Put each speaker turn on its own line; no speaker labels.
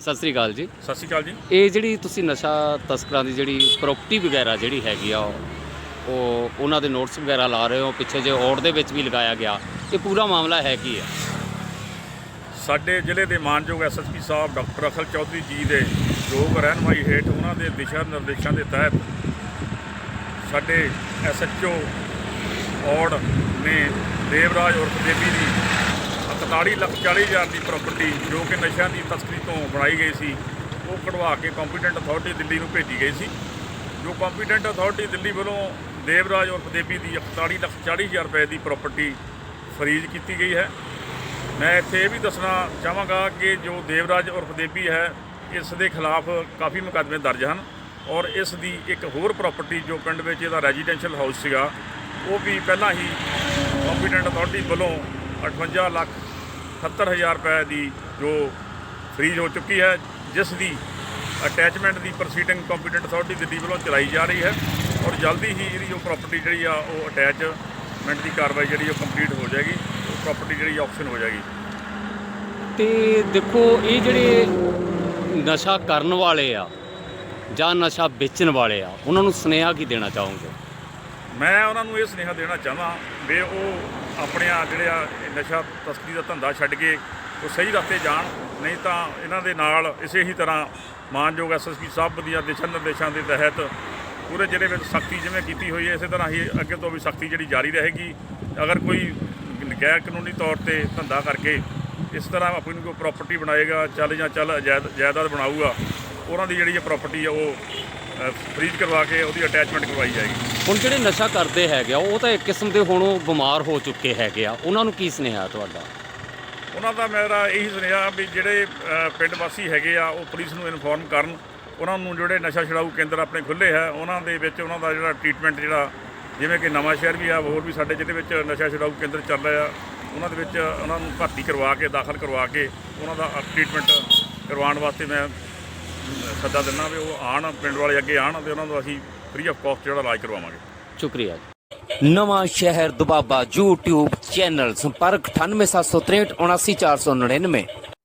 ਸਤਿ ਸ੍ਰੀ ਅਕਾਲ ਜੀ।
ਸਤਿ ਸ਼੍ਰੀ ਅਕਾਲ ਜੀ।
ਇਹ ਜਿਹੜੀ ਤੁਸੀਂ ਨਸ਼ਾ ਤਸਕਰਾਂ ਦੀ ਜਿਹੜੀ ਪ੍ਰਾਪਰਟੀ ਵਗੈਰਾ ਜਿਹੜੀ ਹੈਗੀ ਆ ਉਹ ਉਹਨਾਂ ਦੇ ਨੋਟਸ ਵਗੈਰਾ ਲਾ ਰਹੇ ਹੋ ਪਿੱਛੇ ਜੇ ਔੜ ਦੇ ਵਿੱਚ ਵੀ ਲਗਾਇਆ ਗਿਆ। ਇਹ ਪੂਰਾ ਮਾਮਲਾ ਹੈ ਕੀ ਹੈ?
ਸਾਡੇ ਜ਼ਿਲ੍ਹੇ ਦੇ ਮਾਨਯੋਗ ਐਸਐਸਪੀ ਸਾਹਿਬ ਡਾਕਟਰ ਅਖਲ ਚੌਧਰੀ ਜੀ ਦੇ ਯੋਗ ਰਹਿਨਮਾਈ ਹੇਠ ਉਹਨਾਂ ਦੇ ਦਿਸ਼ਾ ਨਿਰਦੇਸ਼ਾਂ ਦੇ ਤਹਿਤ ਸਾਡੇ ਐਸਐਚਓ ਔੜ ਨੇ ਦੇਵਰਾਜ ਉਰਫ ਦੇਵੀ ਦੀ 41 ਲੱਖ 40 ਹਜ਼ਾਰ ਦੀ ਪ੍ਰਾਪਰਟੀ ਜੋ ਕਿ ਨਸ਼ਿਆਂ ਦੀ ਤਸਕਰੀ ਤੋਂ ਬਣਾਈ ਗਈ ਸੀ, ਉਹ ਕਢਵਾ ਕੇ ਕੰਪੀਟੈਂਟ ਅਥਾਰਟੀ ਦਿੱਲੀ ਨੂੰ ਭੇਜੀ ਗਈ ਸੀ। ਜੋ ਕੰਪੀਟੈਂਟ ਅਥਾਰਟੀ ਦਿੱਲੀ ਵੱਲੋਂ ਦੇਵਰਾਜ ਉਰਫ ਦੇਵੀ ਦੀ 41 ਲੱਖ 40 ਹਜ਼ਾਰ ਰੁਪਏ ਦੀ ਪ੍ਰਾਪਰਟੀ ਫਰੀਜ਼ ਕੀਤੀ ਗਈ ਹੈ। ਮੈਂ ਇੱਥੇ ਇਹ ਵੀ ਦੱਸਣਾ ਚਾਹਾਂਗਾ ਕਿ ਜੋ ਦੇਵਰਾਜ ਉਰਫ ਦੇਵੀ ਹੈ, ਇਸ ਦੇ ਖਿਲਾਫ ਕਾਫੀ ਮੁਕੱਦਮੇ ਦਰਜ ਹਨ ਔਰ ਇਸ ਦੀ ਇੱਕ ਹੋਰ ਪ੍ਰਾਪਰਟੀ ਜੋ ਪਿੰਡ ਵਿੱਚ ਇਹਦਾ ਰੈਜ਼ੀਡੈਂਸ਼ੀਅਲ ਹਾਊਸ ਸੀਗਾ, ਉਹ ਵੀ ਪਹਿਲਾਂ ਹੀ ਕੰਪੀਟੈਂਟ ਅਥਾਰਟੀ ਵੱਲੋਂ 58 ਲੱਖ 70000 ਰੁਪਏ ਦੀ ਜੋ ਫਰੀਜ਼ ਹੋ ਚੁੱਕੀ ਹੈ ਜਿਸ ਦੀ ਅਟੈਚਮੈਂਟ ਦੀ ਪ੍ਰੋਸੀਡਿੰਗ ਕੰਪੀਟੈਂਟ ਅਥਾਰਟੀ ਦਿੱਲੀ ਵੱਲੋਂ ਚਲਾਈ ਜਾ ਰਹੀ ਹੈ ਔਰ ਜਲਦੀ ਹੀ ਇਹਦੀ ਜੋ ਪ੍ਰਾਪਰਟੀ ਜਿਹੜੀ ਆ ਉਹ ਅਟੈਚਮੈਂਟ ਦੀ ਕਾਰਵਾਈ ਜਿਹੜੀ ਉਹ ਕੰਪਲੀਟ ਹੋ ਜਾਏਗੀ ਉਹ ਪ੍ਰਾਪਰਟੀ ਜਿਹੜੀ ਆਕਸ਼ਨ ਹੋ ਜਾਏਗੀ।
ਤੇ ਦੇਖੋ ਇਹ ਜਿਹੜੇ ਨਸ਼ਾ ਕਰਨ ਵਾਲੇ ਆ ਜਾਂ ਨਸ਼ਾ ਵੇਚਣ ਵਾਲੇ ਆ ਉਹਨਾਂ ਨੂੰ ਸੁਨੇਹਾ ਕੀ ਦੇਣਾ ਚਾਹੋਗੇ?
ਮੈਂ ਉਹਨਾਂ ਨੂੰ ਇਹ ਸੁਨੇਹਾ ਦੇਣਾ ਚਾਹਾਂ ਵੀ ਉਹ ਆਪਣੇ ਆ ਜਿਹੜੇ ਆ ਨਸ਼ਾ ਤਸਕਰੀ ਦਾ ਧੰਦਾ ਛੱਡ ਕੇ ਉਹ ਸਹੀ ਰਸਤੇ ਜਾਣ, ਨਹੀਂ ਤਾਂ ਇਹਨਾਂ ਦੇ ਨਾਲ ਇਸੇ ਹੀ ਤਰ੍ਹਾਂ ਮਾਨਯੋਗ ਐਸਐਸਪੀ ਸਾਹਿਬ ਦੀਆਂ ਦਿਸ਼ਾ ਨਿਰਦੇਸ਼ਾਂ ਦੇ ਤਹਿਤ ਪੂਰੇ ਜ਼ਿਲ੍ਹੇ ਵਿੱਚ ਸਖਤੀ ਜਿਵੇਂ ਕੀਤੀ ਹੋਈ ਹੈ, ਇਸੇ ਤਰ੍ਹਾਂ ਹੀ ਅੱਗੇ ਤੋਂ ਵੀ ਸਖਤੀ ਜਿਹੜੀ ਜਾਰੀ ਰਹੇਗੀ। ਅਗਰ ਕੋਈ ਗੈਰ ਕਾਨੂੰਨੀ ਤੌਰ ਤੇ ਧੰਦਾ ਕਰਕੇ ਇਸ ਤਰ੍ਹਾਂ ਆਪਣੀ ਕੋਈ ਪ੍ਰਾਪਰਟੀ ਬਣਾਏਗਾ ਚੱਲ ਜਾਂ ਚੱਲ ਜਾਇਦ- ਜਾਇਦਾਦ ਬਣਾਊਗਾ, ਉਹਨਾਂ ਦੀ ਜਿਹੜੀ ਪ੍ਰਾਪਰਟੀ ਆ ਉਹ ਫਰੀਜ਼ ਕਰਵਾ ਕੇ ਉਹਦੀ ਅਟੈਚਮੈਂਟ ਕਰਵਾਈ ਜਾਏਗੀ।
ਹੁਣ ਜਿਹੜੇ ਨਸ਼ਾ ਕਰਦੇ ਹੈਗੇ ਆ ਉਹ ਤਾਂ ਇੱਕ ਕਿਸਮ ਦੇ ਹੁਣ ਉਹ ਬਿਮਾਰ ਹੋ ਚੁੱਕੇ ਹੈਗੇ ਆ। ਉਹਨਾਂ ਨੂੰ ਕੀ ਸੁਨੇਹਾ ਤੁਹਾਡਾ?
ਉਹਨਾਂ ਦਾ ਮੇਰਾ ਇਹੀ ਸੁਨੇਹਾ ਵੀ ਜਿਹੜੇ ਅ, ਪਿੰਡ ਵਾਸੀ ਹੈਗੇ ਆ ਉਹ ਪੁਲਿਸ ਨੂੰ ਇਨਫੋਰਮ ਕਰਨ। ਉਹਨਾਂ ਨੂੰ ਜਿਹੜੇ ਨਸ਼ਾ ਛਡਾਊ ਕੇਂਦਰ ਆਪਣੇ ਖੁੱਲੇ ਹੈ ਉਹਨਾਂ ਦੇ ਵਿੱਚ ਉਹਨਾਂ ਦਾ ਜਿਹੜਾ ਟ੍ਰੀਟਮੈਂਟ ਜਿਹੜਾ ਜਿਵੇਂ ਕਿ ਨਵਾਂ ਸ਼ਹਿਰ ਵੀ ਆ ਹੋਰ ਵੀ ਸਾਡੇ ਜਿਹਦੇ ਵਿੱਚ ਨਸ਼ਾ ਛਡਾਊ ਕੇਂਦਰ ਚੱਲ ਰਿਹਾ ਆ ਉਹਨਾਂ ਦੇ ਵਿੱਚ ਉਹਨਾਂ ਨੂੰ ਭਰਤੀ ਕਰਵਾ ਕੇ ਦਾਖਲ ਕਰਵਾ ਕੇ ਉਹਨਾਂ ਦਾ ਟ੍ਰੀਟਮੈਂਟ ਕਰਵਾਉਣ ਵਾਸਤੇ ਮੈਂ ਸੱਦਾ ਦਿੰਦਾ ਵੀ ਉਹ ਆਣ ਪਿੰਡ ਵਾਲੇ ਅੱਗੇ ਆਣ ਤੇ ਉਹਨਾਂ ਨੂੰ ਅਸੀਂ ਫ੍ਰੀ ਆਫ ਕਾਸਟ ਜਿਹੜਾ ਇਲਾਜ ਕਰਵਾਵਾਂਗੇ।
ਸ਼ੁਕਰੀਆ
ਨਵਾਂ ਸ਼ਹਿਰ ਦੁਬਾਬਾ YouTube ਚੈਨਲ ਸੰਪਰਕ 98763 79499